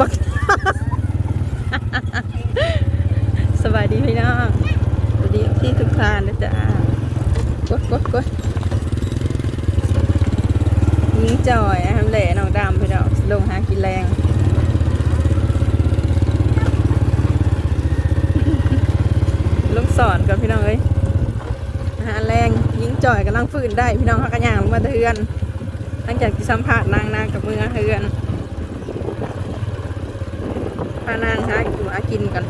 บักสวัสดีพี่น้องสวัสดีที่ทุกท่านนะจ๊ะกดกดกดยิงจ่อยทำเหล่น้องดำพี่น้องลงหากินแรงลงสอนกับพี่น้องเอ้ยหาแรงยิงจ่อยกำลังฝืนได้ พี่น้องเขากระย่างลงมาเทือนหลังจากที่สัมผัสนางนางกับมือเทือนานางหาอยู่หากินกัน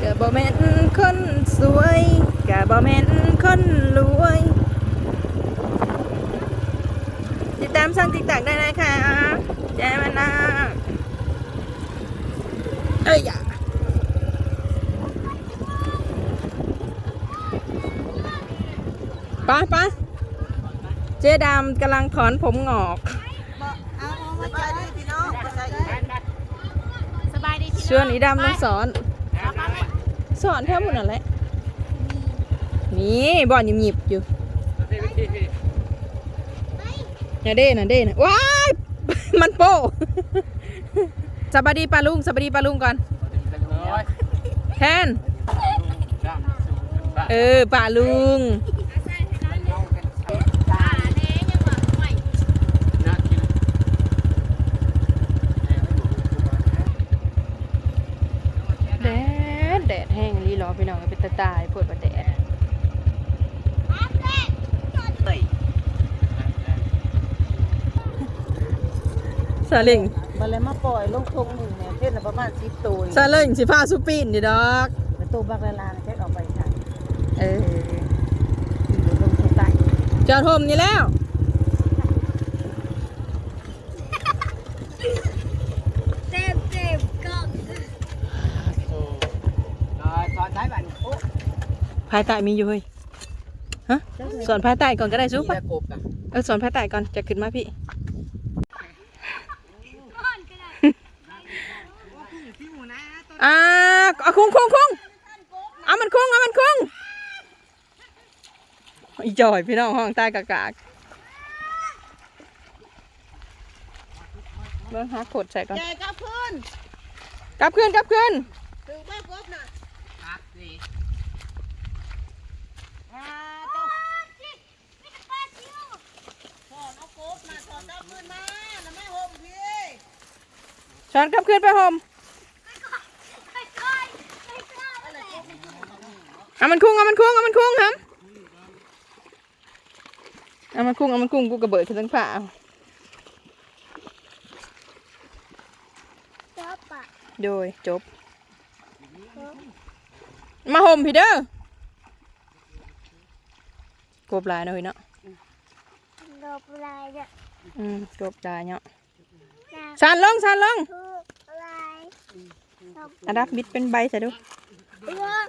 กิดบ่แม่นคนสวยกะบ่แม่นคนรวยติดตามช่องติ๊กตักได้นะคะแจมันนะเอ้ยอย่าไปไปเจ๊ดำกำลังถอนผมงอก เอามาใจดีพี่น้องมาใจดี สบายดีพี่ ชวนอีดำต้องสอน สอนแทบหมดนั่นแหละนี่บอลหยิบๆอยู่อย่าเด้นะเด้นะว้ายมันโป้สวัสดีปลาลุงสวัสดีปลาลุงก่อนแทนเออปลาลุง ตาแดงยังว่าห่วย แดดแดดแห้งรีรอพี่น้องเป็นตาตายปวดประแดดซาเล้งมาเลยมาปล่อยลงทงหนึ่งเนี่ยเท่นละประมาณสิบตัวซาเล้งสิพาสุปีนดิดอกแต่ตัวบักละลานเท่นออกไปค่ะเอออยู่ลงทงใต้จอดโฮมนี่แล้ว เต็มเต็มกล้อง ตอนท้ายบ้านโอ้ ภายใต้มีอยู่เฮ้ยฮะสอนภายใต้ก่อนก็ได้ซุปมีตะกบอะเออสอนภายใต้ก่อนจะขึ้นมาพี่อ่าเอาคุ้งคุ้งคุ้งเอามันคุ้งเอามันคุ้งอีจอยพี่น้องห้องใต้กากากเบิ่งหาขดใส่ก่อนแกกับพื้นกลับขึ้นกลับขึ้นถึงไม่ครบน่ะครับสิอ่าต้องถอนเอากบมาถอนเอาพื้นมาแล้วไม่ห่มพี่ ช้อนกลับขึ้นไปโฮมเอามันคุ้งเอามันคุ้งเอามันคุ้งครับเอามันคุ้งเอามันคุ้งกูกระเบิดขึ้นทั้งผ้าเอาจ๊อบปะโดยจบ มาห่มพี่เด้อกบหลายหน่อยเนาะดอกลายเนี่ยอืมกบหลายเนาะนะสานลงสานลงทุกลายด อกอันดับบิดเป็นใบใส่ดูเลือก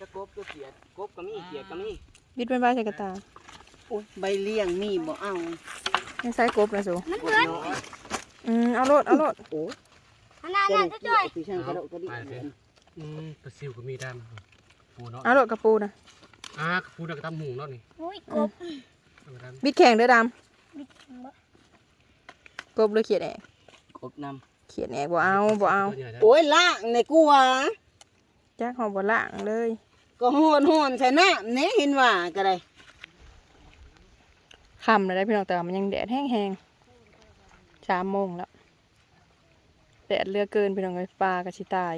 จะกบจะเขียดกบก็มีเขียดก็มีบิดเป็นใบใส่กระตาโอ้ยใบเลี้ยงมีบ่เอาไม่ใส่กบนะสูมันเหมือนอืมเอาโลดเอาโลดโอ้ขนาดนั้นจะจ่อยพี่ช่างกระโดดกระดิไปเลยอืมปลาซิวก็มีดำปูเนาะเอาโลดกระปูนะอ่าปูนักตำหูเนาะนี่อุ้ยกบธรรมดาบิดแข็งเด้อดบิดบ่ำกบหรือเขียดแอกกบนเขียดแอกบ่เอาบ่เอาตัวใหญ่นะำโอ้ยล่างในกูว่าจ้าหอบ่ล่างเลย ก็โหนโหนใส่น้ำเนี่ยเห็นว่าก็ได้คำเลยได้พี่น้องแต่ามันยังแดดแห้งๆสามโมงแล้ว แดดเรือเกินพี่น้องเลยปลากระชิตาย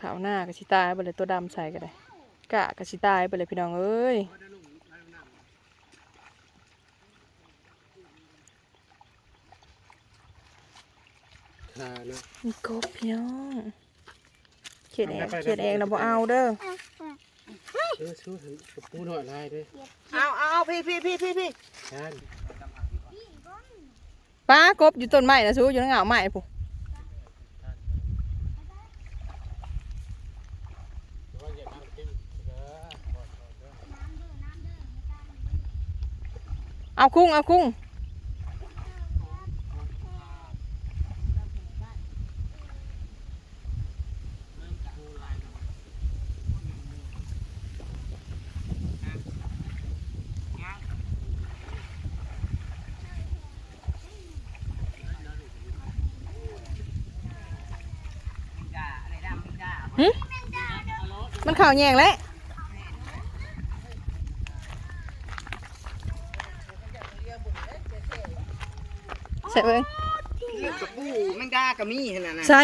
ขาวหน้ากระชิตายไปเลยตัวดำใส่ก็ได้กะกระชิตายไปเลยพี่น้องเอ้ย อ่าเนาะมีกบพี่น้องเขียดแอกเขียดแอกเราบ่เอาเด้อเออชูถึงกับปูหน่อยลายด้วยเอาเอาเอาพี่พี่พี่พี่พี่ใช่ป้ากบอยู่ต้นไม้นะซูอยู่ในเหงาไม้ปุ๊เอาคุ้งเอาคุ้ง ข้าวแยงแล้วใส่เบิ่งกระปูแมงดากระมีขนาดนั้นใส่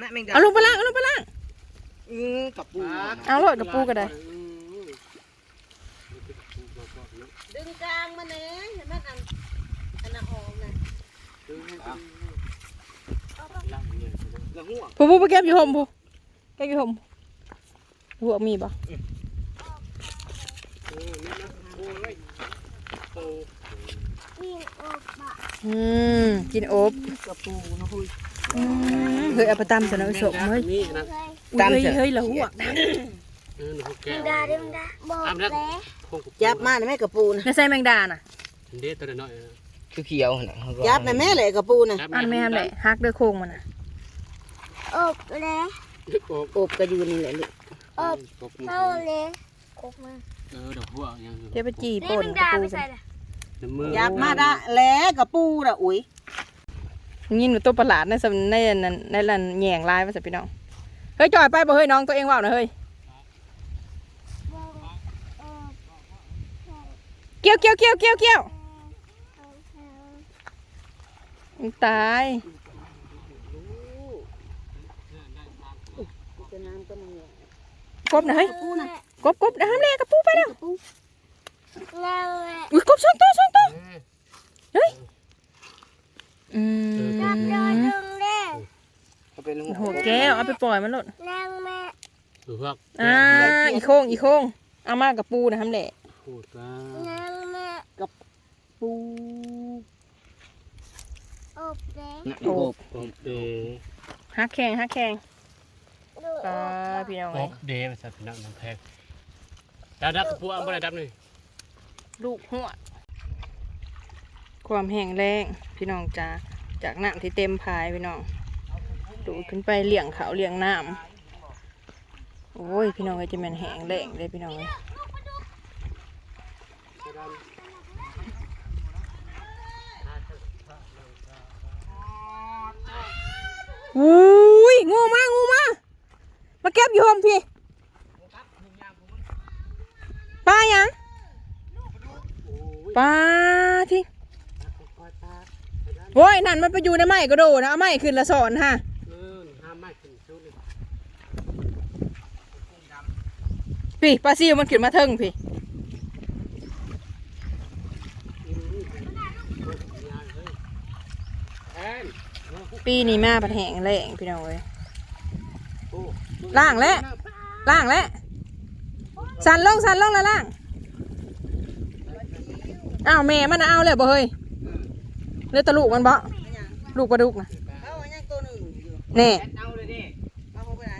นะแมงดาเอาลงไปล่างเอาลงไปล่างอือกระปูเอาโลดกับปูก็ได้ดึงกลางมาเน่เห็นไหมอันอันน่ะออกน่ะละหัวผู้ผู้ไปเก็บอยู่ห่มผู้เก็บอยู่ห่ม หัวมีบ่นี่อบะอืมกินโอบกระปูนะคุยอืมเฮ้ยเอาไปตำซะหน่อยสมเฮ้ยนี่นะเคยอุ้ยเฮ้ยเฮ้ยละหัวนะเออหนูแก้มึวงดาเด้มึงดาบอกแล้วคงจับมาในแม่กระปูนะในใส่แมงดาน่ะเด็ดตัวน้อยคือเขียวจับในแม่เลยกระปูนะอันแม่ทำได้ฮักด้วยโครงมันน่ะอบแล้วโอบอบก็อยู่นี่แหละลูก อบโอบเข้าเลยครบมือเออดอกหัวยังเดี๋ยวไปจีนี่ป่นมึงกระดาปูไปกัใส่นละน้ำมือจับมาได้แล้วกระปูละอุ้ยยินว่าตัวประหลาดในสำในอันนั้นในลันแหย่งลายมาสัพี่น้องเฮ้ยจอยไปบ่เฮ้ยน้องตัวเองว่าวนะเฮ้ยเกี่ยวเกี่ยวเกี่ยวเกี่ยวเกี่ยวตาย จะน้ำก็มันเนี่ย กบนะเฮ้ยกบกบน้ำแรงกระปูไปแล้วแล้วแหละอุ้ยกบสองตัวสองตัวเฮ้ยอืมจับโดนดึงแล้วเขาเป็นหัวโหแก้วเอาไปปล่อยมันหลดแล้วแม่ดูพวกอ่าอีโค้งอีโค้งเอามากระปูนะทำแหละพูดว่าแล้วแม่ปูอบแล้วโอบโอบเดฮักแข่งฮักแข่งดู ปลาพี่น้องโอเอ้ยบเดมาสัตว์นักน้ำแพงดับดับพวกอันบ่ได้ดับนี่ลูกหัวความแห้งแรงพี่น้องจ้าจากน้ำที่เต็มพายพี่น้องดูดขึ้นไปเลี้ยงเขาวเลี้ยงน้ำโอ้ยพี่น้องเอ้ยจะแมันแห้งแรงเลยพี่น้องเอ้ยอุ้ยงูมางูมามาเก็บ อยู่ห่มพี่ปลายังปลาที่โว้ยนั่นมันไปอยู่ในไม้ก็โดดนะเอาไม้ขึ้นละสอนฮะเออห้ามไม่ขึ้นสู้เลยพี่ปลาซิวมันขึ้นมาเทิงพี่แอนปีนี้มาผัดแห้งแรงพี่น้องเอ้ย ล่างแล้วล่างแล้วสันลงสันลงแล้วล่างอ้าวแม่มันน่ะเอาเลยบ่เฮ้ยเลือดตะลูกมันบ่ลูกปลาดุกนะเอาอันยังตัวหนึ่งอยู่แน่เอาเลยดิเอาเข้าไปไหน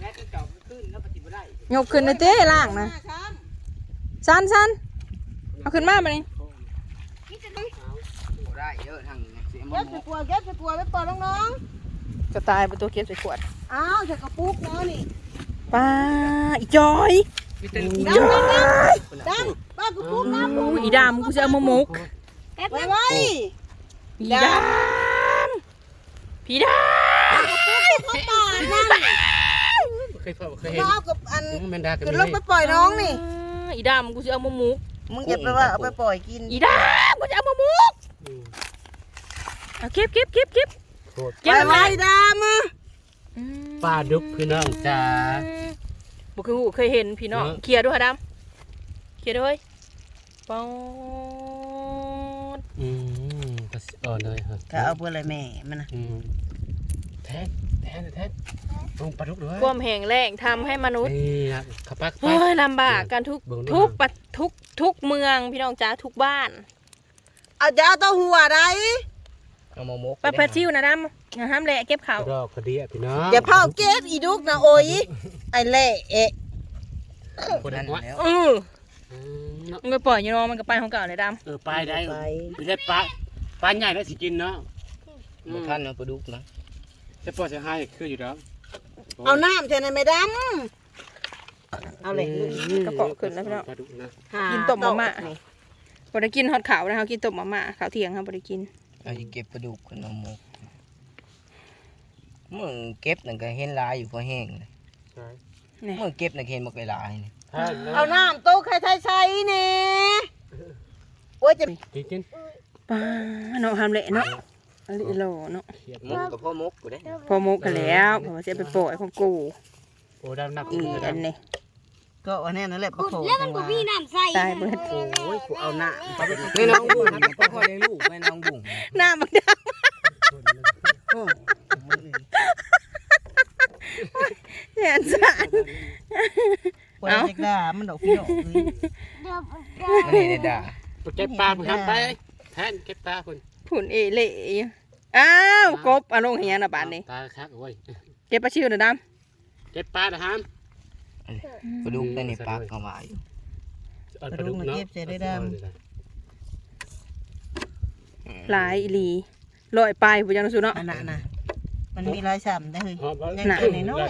แม่ที่เจาะขึ้นแล้วปฏิบัติได้ยกขึ้นเลยเต้ล่างนะช้สันสันเอาขึ้นมาบัดนี้ำได้เยอะทางเสียมเก็บไปกลัวเก็บไปกลัวไปปล่อยน้อง จะตายเป็นตัวเก็บใส่ขวดๆอ้าวใส่กระปุกแล้วนี่ปลาอีจอยมีแต่อีจอยดังป้ากระปุกน้ำอู้อีดำกูจะเอามาหมกแป๊บไว้นึงไว้อีดำพี่ดำเคยพบเคยเห็นเอากับอันแมนดากันขึ้นลงไปปล่อยน้องนี่อีดำกูจะเอามาหมกมึงอย่าไปว่าเอาไปปล่อยกิน อีดำกูจะเอามาหมกเอาเก็บเก็บเก็บเก็บโคตร เก็บไปมาไว้ดามอะปลาดุกพี่น้องจ้าบุคือหูเคยเห็นพี่น้องเนอะเคลียร์ด้วยค่ะดำเคลียร์ด้วยปองอืมก็อ่อนเลยฮะถ้าเอาเพื่ออะไรแม่มันนะอืมแทนแทนแทนลงปลาดุกด้วยความแห้งแรงทำให้มนุษย์นี่นะขับปักไปเฮ้ยลำบากกันทุกเบิ่งด้วยทุกปะทุกทุกเมืองพี่น้องจ้าทุกบ้านเอาจะเอาเต้าหัวได้ เอามามกปลาพาชิวนะดำอย่าห้ามแหละเก็บเขากระดอกกระเดียพี่น้องอย่าเผาเก็บอีดุกนะโอ้ยไอ้เละเอะคนนั่นั้นนวะแล้วเอออืมเนาะมันก็ปล่อยอยู่เน้องมันก็ไปของเก่าเลยดเออปลาได้ไม่ได้ปลาปลาใหญ่แล้วสิกินเนาะอืบุมท่านเอาปลาดุกนะจะปล่อยจะให้คืออยู่แล้วเอาน้ำเทในไม่ดำเอาเลยำกระเปาะขึ้นแล้วพี่น้องปลาดุกนะหากินต้มมาม่านี่บ่ได้กินฮอตขาวนะคะกินต้มมาม่าขาวเที่ยงครับบ่ได้กิน เอาสิเก็บปลาดุกขึ้นเอามกมึงเก็บนั่นก็เห็นลายอยู่พอแห้งเลยใช่นี่เมื่อเก็บน่ะเห็นบ่เวลานี่ถ้าแล้วเอาน้ำโต๊ะไข่ไทยใส่นี่โอ้ยจะกินกินป้าเนาะทำเละเนาะอลิโลเนาะเขียดมุกกับพ่อมุกกูได้พอมุกกันแล้วผมว่าจะไปโปล่อยของกูโอ้ดำนับอีอันนี้ ก็อันนี้นั่นแหละประโคแล้วมันก็มีน้ำใส่ตายเบิดโอ้ยกูเอาหน้าไม่น้องบุ๋งพ่อพ่อเลี้ยงลูกไม่น้องบุ๋งหน้ามันดโอ้ำแสนสารปวดเจ็กด่ามันดอกพี่ดอกนี่เดี๋ยวอันนี้เนี่ยด่าเก็บปลาผมทำไปแทนเก็บปลาคุณผุนเอเล่อยู่อ้าวกบเอาลงเฮียนะบานนี้ปลาคักโอ้ยเก็บปลาชิวนะดเก็บปลานะฮะ กระดูกได้ในปากเข้ามาอยู่เอาปลาดุกเนาะำหลายอีหลีลอยปลายผู้ยังสูเนาะอันนั้นนะมันมีรอยช้ำได้เฮ้ยน่ะ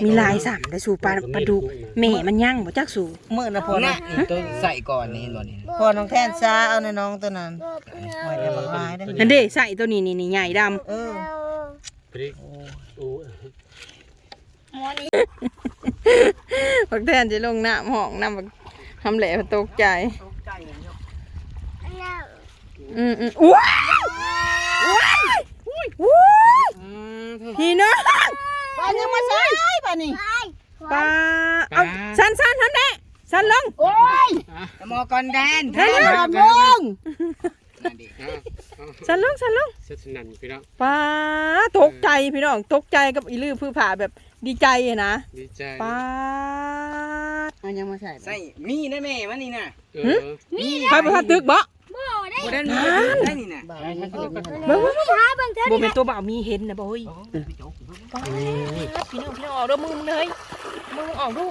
มีหลายสามได้สู่ปลาปลาดุกแม่มันยั่งบ่จักสู่มือนะพอนี่นะนี่ตัวใส่ก่อนนี่บ่นี่พอน้องแทนซาเอาในน้องตัวนั้นไว้ในบังไม้ได้นั่นเด้ใส่ตัวนี้นี่นี่ใหญ่ดำเออ พริกโอ้บักแทนจะลงน้ำห้องน้ำบักทำแหล่ตกใจอืมอืมว้าวว้าวว้าวพี่น้องปานยังมาใส่ปานนี่ปลาเอาสั้นสั้นทันเด้สั้นลงโอ้ยมอก่อนแดนสั้นลง ลงสั้นลงสั้นลงเสร็จสนั่นพี่น้องปลาตกใจพี่น้องตกใจกับอีลือพือผ่าแบบดีใจอะนะดีใจปลาเอายังมาใส่ใส่มีนะแม่มันนี่น่ะเออใครประทัดตึกบ่บ่ได้มีได้นี่น่ะใช่ใช่ใช่เบิ่งเบิ่งเบิ่งบ่เป็นตัวบ่าวมีเห็นนะบ่เฮ้ยปลาพี่น้องพี่น้องออกเด้อมือมึงเลยมือมึงออกดู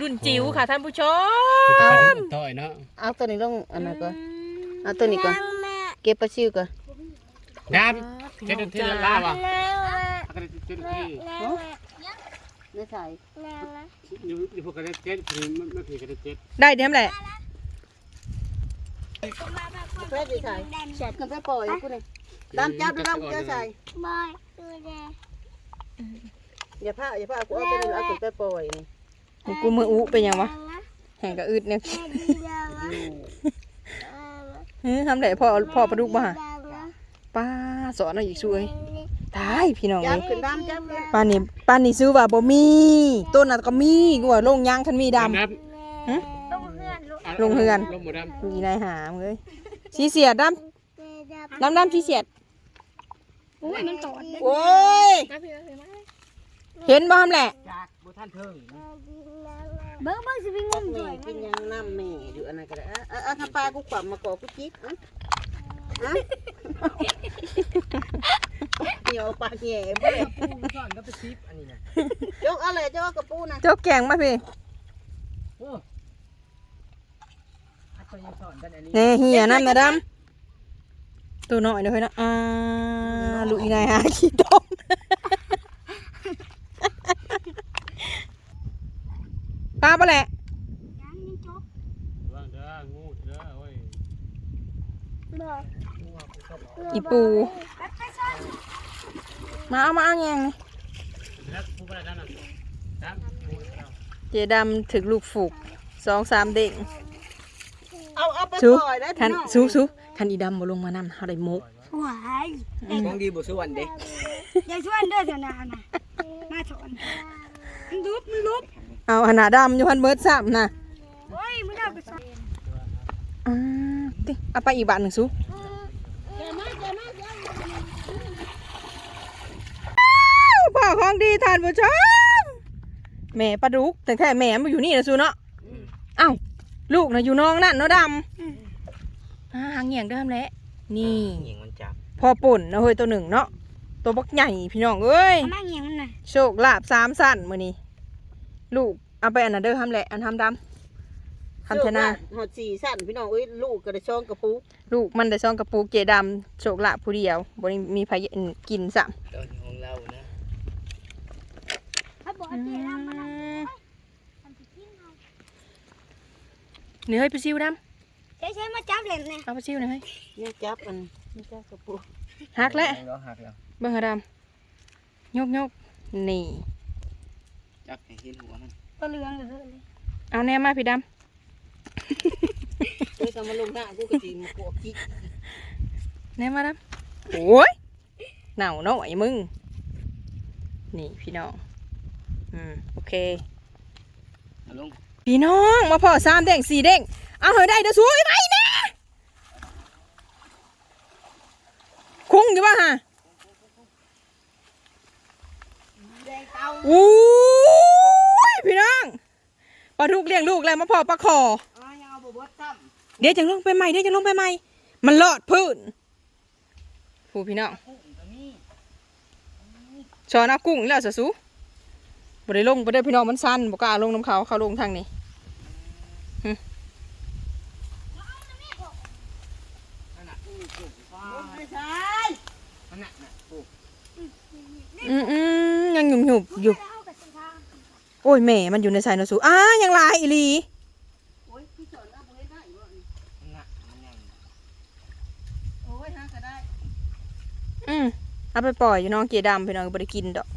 รุ่นจิ๋วค่ะท่านผู้ชมปลาดุกต่อยเนาะเอาตัวนี้ลงอันนั้นก่อน เอาตัวนี้ก่อนเก็บปลาชิวก่อนดำเจ็ดที่ละลาวะเจ็ดที่ไม่ใส่อยู่อยู่พวกกันเจ็ดคือมันมันคือกันเจ็ดได้เดี๋ยวแหละเพื่อจะใส่แฉดกันไปปล่อยกูนี่ดำจับแล้วดำจะใส่บอยตัวแดงอย่าผ้าอย่าผ้ากูเอาตัวนี้เอาขึ้นไปปล่อยนี่กูมืออุเป็นยังวะแห่งกระอึดเนี่ยแม่ดี เดียวนะเฮ้ยทำแหละพ่อพ่อปลาดุกบ่ฮะป้าสอนเอาอีกช่วยตายพี่น้องจัเลบยขึ้นดำจับขึ้นป้านี่ป้านี่ซื้อว่าบ่มีต้นน่ะก็มีกูว่าลงยางคันมีดำดลงเฮือนลงหมดดำมีนายหามเลยสีเสียดดำดำดำสีเสียดโอ้ยมันตอดโอ้ยเห็นบ่ทำแหละจากบ่ทันเทิง เบิ้งเบิ้งสิไปงมแม่ด้วยกินยังน้ำแม่อยู่อันนั้นก็ได้อะอะอะถ้าปลากูขวำมาก่อกูจิ๊กอะอะเดี๋ยวปลาแง่ไปสอนก็ไปซิปอันนี้น่ะยกอะไรเจ้ากระปูนะเจ้าแกงมาพี่อันตัวยังสอนกันอันนี้เน่เหียนั่นนะดำตัวน้อยเดี๋ยวเฮ้ยนะอ่าลูกอีนายหาขี้ต้มปลาปะแหละ ว่างเด้องูเด้อโอ้ย บอก อีปู มาเอามาเอาแยงนี่แล้วผู้ประดานน่ะดำงูเราเจดำถึกลูกฝูกสองสามเด้งเอาเอาไปสู้ปล่อยได้คัพี่นน้องสู้สู้คันอีดำบ่ลงมานำเฮาได้มุกหวายของดีบ่ส่วนเด้อย่าชวนเด้อเถอะนานะมาถอนมันลุบมันลุบเอาหนาดำอยู่พันเบิร์ดซ้ำนะโอ้ยมึงเอาไปใส่อ่าติเอาไปอีกบาทหนึ่งสู้ พ่อของดีทานผู้ชมแม่ปลาดุกแต่แค่แม่มาอยู่นี่นะสู้เนาะเอ้าลูกนะอยู่น้องนั่นเนาะดำหางเหงี่ยงเดิมแหละนี่หญิงมันจับพอป่นนะเฮ้ยตัวหนึ่งเนาะตัวบักใหญ่พี่น้องเอ้ยมาเงี้ยมันน่ะโชคลาภสามสั้นมือนี้ลูกเอาไปอันนั้นเด้อทำแหละอันทำดำ ทำเทนาหอดสี่สั้นพี่น้องเอ้ยลูกกระช่องกระปูลูกมันได้ซองกระปูกเจดำโชคลาภผู้เดียวบริมีพยานกินสัมตอนของเรานะเขาบอกเจ๊รำมันน่ะเนื้อให้ไปซิวดใช้ใช้มาจับเล่นเนี่ยำเอาไปซิวหน่อยเฮ้ยนี่จับมันนี่จับกระปูหักแล้วเราหักแล้วเบิ่งหาดำยกยกนี่จับให้เห็นหัวมันตัวเหลืองเลยเอาแน่มาพี่ด เฮ้ยก็มาลงหน้ากูก็จีมาโกะกิ๊กำแน่มาดำโอ้ยหนาวหน่อยมึง นี่พี่น้อง อืม โอเค เอาลงพี่น้องมาพอสามเด้งสี่เด้งเอาเฮ้ยได้เด้อสวยไหมนะคุ้งอยู่ป่ะฮะแดงเตา อู้ยพี่น้องปลาทุกเลี้ยงลูกแล้วมาพอปลาคออ้ายเอา บ่เบดซ้เดี๋ยวจะลงไปใหม่เดี๋ยวจะลงไปใหม่ มันลอดพื้นผู้พี่น้องชอนเอากุ้งอีกแล้วสะสูบ่ได้ลงไปเด้อพี่น้องมันสั้นบ่กล้าลงน้ำเขาเขาลงทางนี้ำลงไม่ใช่นั่นน่ะน่ะโอ้อืมอืมยังหยุ่มหยุบอยู่ เอากับสีทางโอ้ยแม่มันอยู่ในสายนสูอ้ายังลายอีหลี โอ้ยพี่สอนเอาบ่เฮ็ดได้บ่นี่ นั่นน่ะมันยัง โอ้ยหาก็ได้ อืมเอาไปปล่อยอยู่น้องเกียดำพี่น้องบ่ได้กินดอก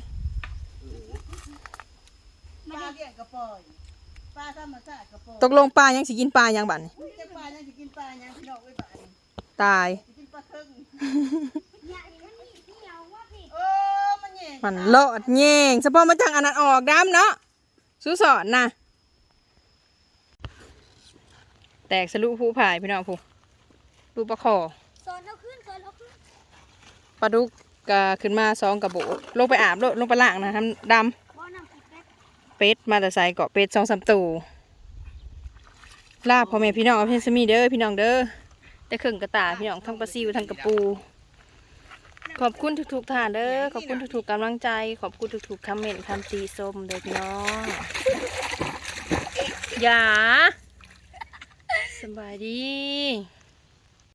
ปลาเลี้ยงกระปล่อยปลาธรรมชาติกระปล่อยตกลงปลายังสิกินปลายังบัดนี้อุ้ยจะปลายังสิกินปลายังพี่น้องไว้บ้านนี่ตายสิกินปลาครึ่งอย่าอย่างนี้พี่เอาว่าพี่เออมันแย่งมันเลาะแยงเฉพาะมาจังอันนั้นออกดำเนาะสู้สอนนะ แตกสลุผู้ผายพี่น้องผู้ดูปลาคอ สอนเอาขึ้นสอนเอาขึ้นป ลาดุกก็ขึ้นมาสองกระโบกลงไปอาบลงไปล้างนะทำดบ่อนำเป็ดมาแต่ใส่เกาะเป็ดสองสามตัวลาบพ่อแม่พี่น้องเอาเพียงสมีเด้อพี่น้องเด้อได้เครื่องกระตาพี่น้องทั้งปลาซิวทั้งกระปู ขอบคุณทุกๆท่านเด้อขอบคุณทุกๆกำลังใจ ขอบคุณทุกๆคอมเมนต์คำตีส้มเด้อพี่น้องอย่าสบายดี